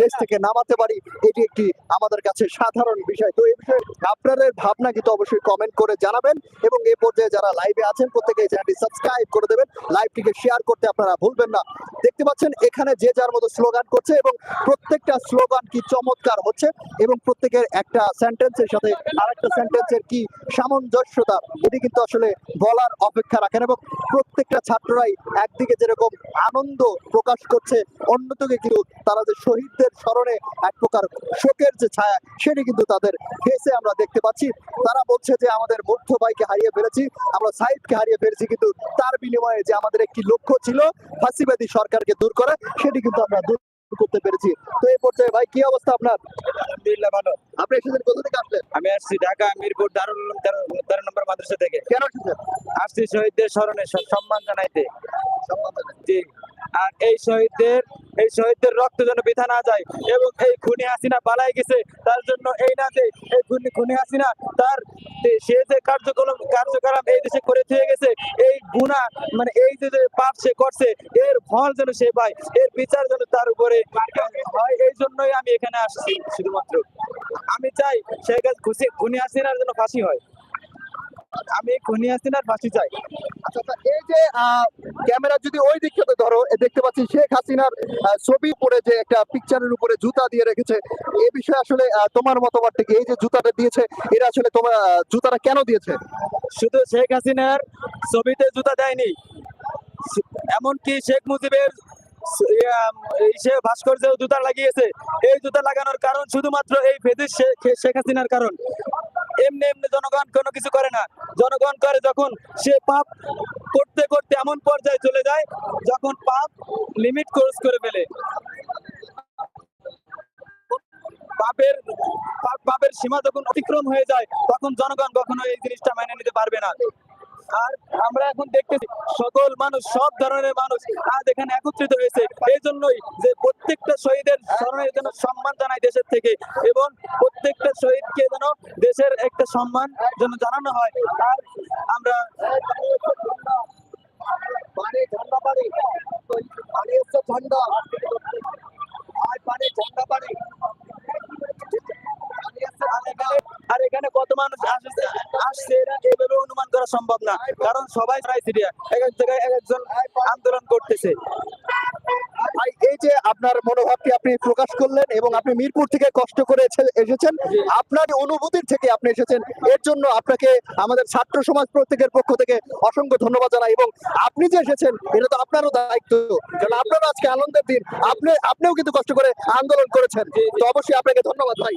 দেশ থেকে নামাতে পারি, এটি একটি আমাদের কাছে সাধারণ বিষয়। তো এই বিষয়ে আপনাদের ভাবনা কিন্তু অবশ্যই কমেন্ট করে জানাবেন এবং এই পর্যায়ে যারা লাইভে আছেন, প্রত্যেকে চ্যানেলটি সাবস্ক্রাইব করে দেবেন। লাইভটিকে শেয়ার করতে আপনারা ভুলবেন না। দেখতে পাচ্ছেন, এখানে যে যার মতো স্লোগান করছে এবং প্রত্যেকটা স্লোগান কি চমৎকার হচ্ছে এবং প্রত্যেকের একটা সেন্টেন্সের সাথে আরেকটা সেন্টেন্সের কি সামঞ্জস্যতা, এটি কিন্তু আসলে বলার অপেক্ষা রাখেন এবং প্রত্যেকটা ছাত্ররাই একদিকে যেরকম আনন্দ প্রকাশ করছে, অন্যদিকে কিন্তু তারা যে শহীদদের স্মরণে এক প্রকার শোকের যে ছায়া সেটি কিন্তু তাদের ফেসে আমরা দেখতে পাচ্ছি। তারা বলছে যে আমাদের মুগ্ধ ভাইকে হারিয়ে ফেলেছি আমরা সাইদকে হারিয়ে ফেলেছি কিন্তু তার বিনিময়ে যে আমাদের একটি লক্ষ্য ছিল ফাঁসিবাদী সরকারকে দূর করা সেটি কিন্তু আমরা দূর করতে পেরেছি। তো এই পর্যায়ে ভাই কি অবস্থা আপনার? আলহামদুলিল্লাহ ভালো। আপনি এসেছেন কোথা থেকে আসলেন? আমি আসছি ঢাকা মিরপুর দারুল উলুম তেরো নম্বর মাদ্রাসা থেকে। কেন এসেছেন? আসছি শহীদদের স্মরণে সম্মান জানাইতে। জি। আর এই শহীদদের এই শহীদদের রক্ত যেন বৃথা না যায় এবং এই খুনি হাসিনা পালাই গেছে, তার জন্য এই না যে এই খুনি খুনি হাসিনা তার সে যে কার্যক্রম কার্যক্রম এই দেশে করে থেকে গেছে, এই গুণা মানে এই যে যে পাপ সে করছে, এর ফল যেন সে পায়, এর বিচার যেন তার উপরে হয়, এই জন্যই আমি এখানে আসছি শুধুমাত্র। আমি চাই হাসিনা- খুশি- খুনি হাসিনার জন্য ফাঁসি হয়। আমি খুনি হাসিনার ফাঁসি চাই। আচ্ছা আচ্ছা, এই যে ক্যামেরা যদি ওই দিক থেকে ধরো দেখতে পাচ্ছি শেখ হাসিনার ছবি পরে যে একটা পিকচারের উপরে জুতা দিয়ে রেখেছে। এই বিষয়ে আসলে তোমার মতামতটা এই যে জুতাটা দিয়েছে এটা আসলে তোমার জুতাটা কেন দিয়েছে? শুধু শেখ হাসিনার ছবিতে জুতা দেয়নি। এমনকি শেখ মুজিবের স- ভাস্কর্যেও জুতা লাগিয়েছে। এই জুতা লাগানোর কারণ শুধুমাত্র এই ফেদিস শেখ হাসিনার কারণ। এমনি এমনি জনগণ কোনো কিছু করে না। জনগণ করে যখন সে পাপ করতে করতে এমন পর্যায়ে চলে যায়, যখন পাপ লিমিট ক্রস করে ফেলে। পাপের পাপের সীমা যখন অতিক্রম হয়ে যায়, তখন জনগণ কখনো এই জিনিসটা মেনে নিতে পারবে না। আর আমরা এখন দেখতেছি, সকল মানুষ, সব ধরনের মানুষ আজ এখানে একত্রিত হয়েছে। এই জন্যই যে প্রত্যেকটা শহীদের স্মরণের জন্য সম্মান জানাই দেশের থেকে এবং প্রত্যেকটা শহীদকে যেন দেশের একটা সম্মান যেন জানানো হয়। আর আমরা আর এখানে কত মানুষ আসছে আসছে এরা এভাবে অনুমান করা সম্ভব না। কারণ সবাই ক্রাইটেরিয়া এক এক জায়গায় এক একজন আন্দোলন করতেছে। এই যে আপনার মনোভাবটি আপনি প্রকাশ করলেন এবং আপনি মিরপুর থেকে কষ্ট করে এসেছেন আপনার অনুভূতির থেকে আপনি এসেছেন এর জন্য আপনাকে আমাদের ছাত্র সমাজ প্রত্যেকের পক্ষ থেকে অসংখ্য ধন্যবাদ জানাই এবং আপনি যে এসেছেন এটা তো আপনারও দায়িত্ব। কারণ আপনারও আজকে আনন্দের দিন আপনি আপনিও কিন্তু কষ্ট করে আন্দোলন করেছেন। তো অবশ্যই আপনাকে ধন্যবাদ ভাই।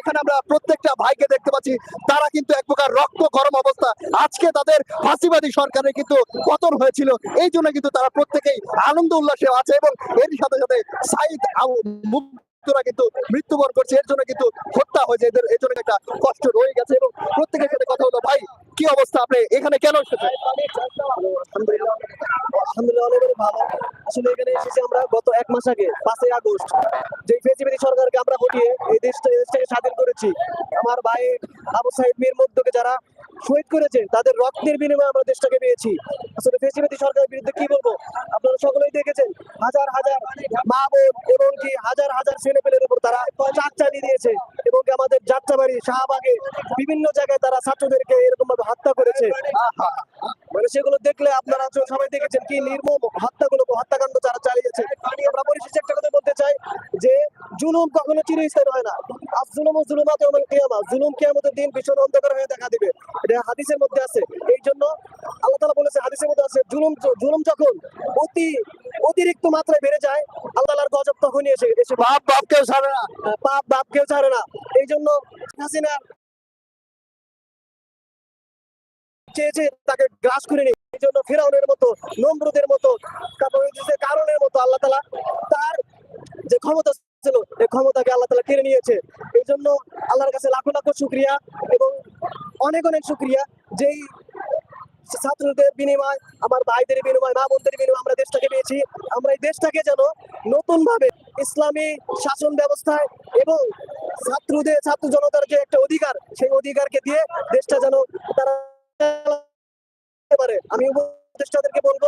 এখানে আমরা প্রত্যেকটা ভাইকে দেখতে পাচ্ছি তারা কিন্তু এক প্রকার রক্ত গরম অবস্থা। আজকে তাদের ফাঁসিবাদী সরকারের কিন্তু পতন হয়েছিল। এই জন্য কিন্তু তারা প্রত্যেকেই আনন্দ উল্লাসে আছে এবং এর সাথে সাইদ এখানে আলহামদুলিল্লাহ আসলে এখানে এসেছি আমরা গত এক মাস আগে, পাঁচই আগস্ট। সরকারকে আমরা এই স্বাধীন করেছি, আমার ভাই আবু সাহেব মীর মধ্যকে যারা শহীদ করেছে তাদের রক্তের বিনিময়ে আমরা দেশটাকে পেয়েছি। আসলে ফেসিবাদী সরকারের বিরুদ্ধে কি বলব? আপনারা সকলেই দেখেছেন, হাজার হাজার মা এবং কি হাজার হাজার ছেলে পেলের উপর তারা চাক চালিয়ে দিয়েছে এবং আমাদের যাত্রাবাড়ি, শাহবাগে বিভিন্ন জায়গায় তারা ছাত্রদেরকে এরকম ভাবে হত্যা করেছে। মানে সেগুলো দেখলে আপনারা সবাই দেখেছেন কি নির্মম হত্যাগুলো হত্যাকাণ্ড যারা চালিয়েছে। আমরা পরিশেষে একটা কথা বলতে চাই যে জুলুম কখনো চিরস্থায়ী হয় না। আর জুলুম ও জুলুমাত ইয়াউমুল কিয়ামা জুলুম কিয়ামতের দিন ভীষণ অন্ধকার হয়ে দেখা দিবে। এটা হাদিসের মধ্যে আছে। এই জন্য আল্লাহ তাআলা বলেছে হাদিসের মধ্যে আছে জুলুম জুলুম যখন অতি অতিরিক্ত মাত্রায় বেড়ে যায় আল্লাহ তাআলার গজব তখনই এসে এসে বাপ বাপ কেউ ছাড়ে না। পাপ বাপ কেউ ছাড়ে না। এই জন্য হাসিনা চেয়েছে তাকে গ্রাস করে নি এই জন্য ফেরাউনের মতো নমরুদের মতো কারণের মতো আল্লাহ তালা তার যে ক্ষমতা ক্ষমতাকে আল্লাহ তালা কেড়ে নিয়েছে। এই জন্য আল্লাহর কাছে লাখো লাখো শুক্রিয়া এবং অনেক অনেক শুক্রিয়া যেই ছাত্রদের বিনিময়, আমার ভাইদের বিনিময়, মা বোনদের বিনিময় আমরা দেশটাকে পেয়েছি। আমরা এই দেশটাকে যেন নতুন ভাবে ইসলামী শাসন ব্যবস্থায় এবং ছাত্রদের, ছাত্র জনতার যে একটা অধিকার, সেই অধিকারকে দিয়ে দেশটা যেন তারা পারে। আমি উপদেষ্টাদেরকে বলব,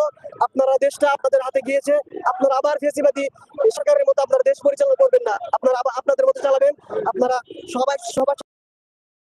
আপনারা দেশটা আপনাদের হাতে গিয়েছে, আপনারা আবার ফেসিবাদী সরকারের মতো আপনারা দেশ পরিচালনা করবেন না। আপনারা আপনাদের মতো চালাবেন। আপনারা সবাই সবার